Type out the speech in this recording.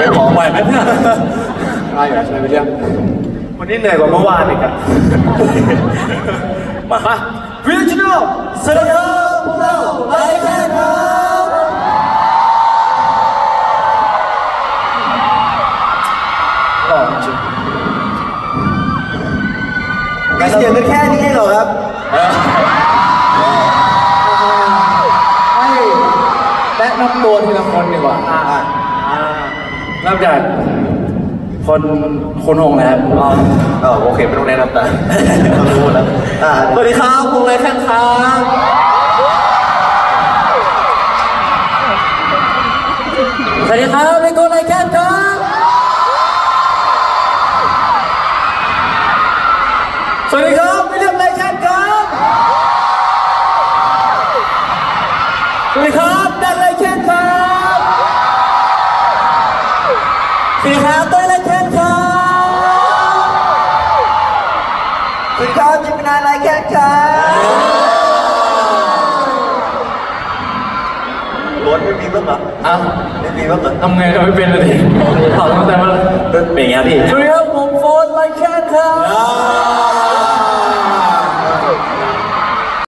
ไม่พอไหวไหมเพื่อนได้อยู่แล้วใช่ไหมพี่เลี้ยงวันนี้เหนื่อยกว่าเมื่อวานอีกอะมามาวิจิโน่สวัสดีครับพวกเราไลฟ์แค่ครับหล่อจริงมีเสียงกันแค่นี้เหรอครับให้แนะนำตัวทีละคนดีกว่าอ่าอ่า เริ่มจากคนคนหงนะครับ อ๋อเออโอเคไม่ต้องแนะนำแต่รู้แล้วอ่าสวัสดีครับพวกไรแค่ครับสวัสดีครับเลโก้ไรแค่ครับสวัสดีครับวิลเลียมไรแคนครับสวัสดีครับ สวัสดีครับเต้ยไรแคนครับสวัสดีครับจิมมินายไลค์แค่ครับล้วนไม่มีบ้างเหรออ้าวไม่มีบ้างเหรอทำไงจะไม่เป็นเลยดิถอดตั้งแต่ว่าเป็นอย่างเงี้ยพี่สวัสดีครับผมโฟนไรแคนครับ